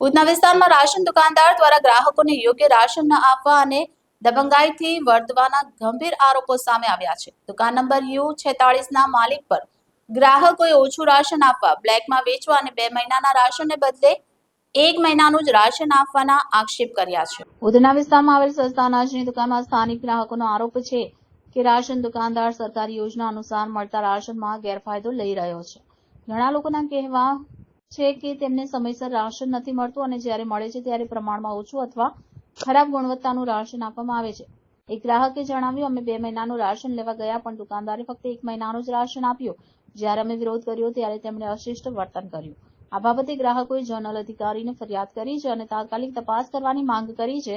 ઉધના વિસ્તારમાં રાશન દુકાનદાર દ્વારા ગ્રાહકોને યોગ્ય રાશન ન આપવા અને દબંગાઈથી વર્તવાના ગંભીર આરોપો સામે આવ્યા છે. દુકાન નંબર યુ છેતાળીસના માલિક પર ગ્રાહકોએ ઓછું રાશન આપવા, બ્લેકમાં વેચવા અને બે મહિનાના રાશનને બદલે એક મહિનાનું જ રાશન આપવાના આક્ષેપ કર્યા છે. ઉધના વિસ્તારમાં આવેલ સસ્તા અનાજની દુકાનમાં સ્થાનિક ગ્રાહકોનો આરોપ છે કે રાશન દુકાનદાર સરકારી યોજના અનુસાર મળતા રાશનમાં ગેરફાયદો લઈ રહ્યો છે. ઘણા લોકોના કહેવા છે કે તેમને સમયસર રાશન નથી મળતું અને જ્યારે મળે છે ત્યારે પ્રમાણમાં ઓછું અથવા ખરાબ ગુણવત્તાનું રાશન આપવામાં આવે છે. એક ગ્રાહકે જણાવ્યું, અમે બે મહિનાનું રાશન લેવા ગયા, પણ દુકાનદારે ફક્ત એક મહિનાનું જ રાશન આપ્યું. જ્યારે અમે વિરોધ કર્યો ત્યારે તેમણે અશિષ્ટ વર્તન કર્યું. આ બાબતે ગ્રાહકોએ જનરલ અધિકારીને ફરિયાદ કરી છે અને તાત્કાલિક તપાસ કરવાની માંગ કરી છે.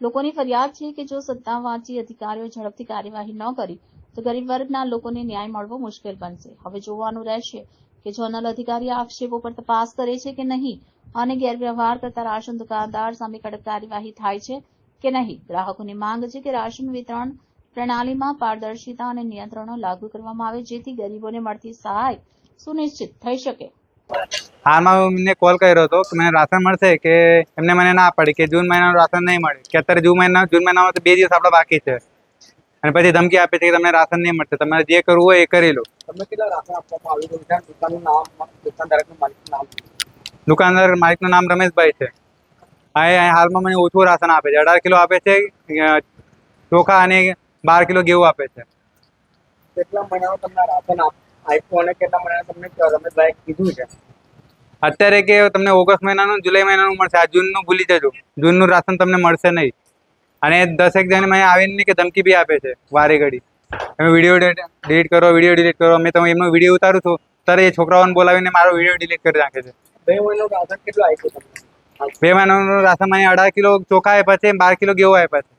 લોકોની ફરિયાદ છે કે જો સત્તાવાચી અધિકારીઓ ઝડપથી કાર્યવાહી ન કરી તો ગરીબ વર્ગના લોકોને ન્યાય મળવો મુશ્કેલ બનશે. હવે જોવાનું રહેશે કે ઝોનલ અધિકારી આક્ષેપો પર તપાસ કરે છે કે નહીં અને ગેરવ્યવહાર કરતા રાશન દુકાનદાર સામે કડક કાર્યવાહી થાય છે કે નહીં. ગ્રાહકોની માંગ છે કે રાશન વિતરણ પ્રણાલીમાં પારદર્શિતા અને નિયંત્રણો લાગુ કરવામાં આવે જેથી ગરીબોને મળતી સહાય સુનિશ્ચિત થઈ શકે. હાલમાં એમને કોલ કર્યો હતો કે મને રાશન મળશે કે એમને મને ના પડી, કે જૂન મહિનાનું રાશન નહીં મળે, કે અત્યારે જૂન મહિના, જૂન મહિનામાં બે દિવસ આપણા બાકી છે. અને પછી ધમકી આપે છે કે તમને રાશન નહીં મળશે. તમારે જે કરવું હોય એ કરી લો. તમને કેટલા રાશન આપવામાં આવ્યું છે દુકાનનું નામ દુકાનદારનું માલિકનું નામ. દુકાનદાર માલિકનું નામ રમેશભાઈ છે. આ એ હાલમાં મને ઓછું રાશન આપે છે. અઢાર કિલો આપે છે ચોખા અને બાર કિલો ઘેવું આપે છે. કેટલા મહિનાનું તમને રાશન આપ- આપ્યું અને કેટલા મહિનાનું તમને રમેશભાઈ કીધું છે. અત્યારે કે તમને ઓગસ્ટ મહિનાનું જુલાઈ મહિનાનું મળશે. આ જૂનનું ભૂલી જજો. જૂનનું રાશન તમને મળશે નહીં. અને દસેક જણ મને આવીને કે ધમકી બી આપે છે વારે ઘડી. તમે વીડિયો ડિલીટ કરો વીડિયો ડિલીટ કરો. મેં તમે એમનો વીડિયો ઉતારું છું. ત્યારે એ છોકરાઓને બોલાવીને મારો વીડિયો ડિલીટ કરી નાખે છે. બે મહિનાનો રાશન કેટલું આપ્યું બે મહિનાનું રાશન મને અઢાર કિલો ચોખા આપ્યા છે બાર કિલો ઘેવું આપ્યા છે.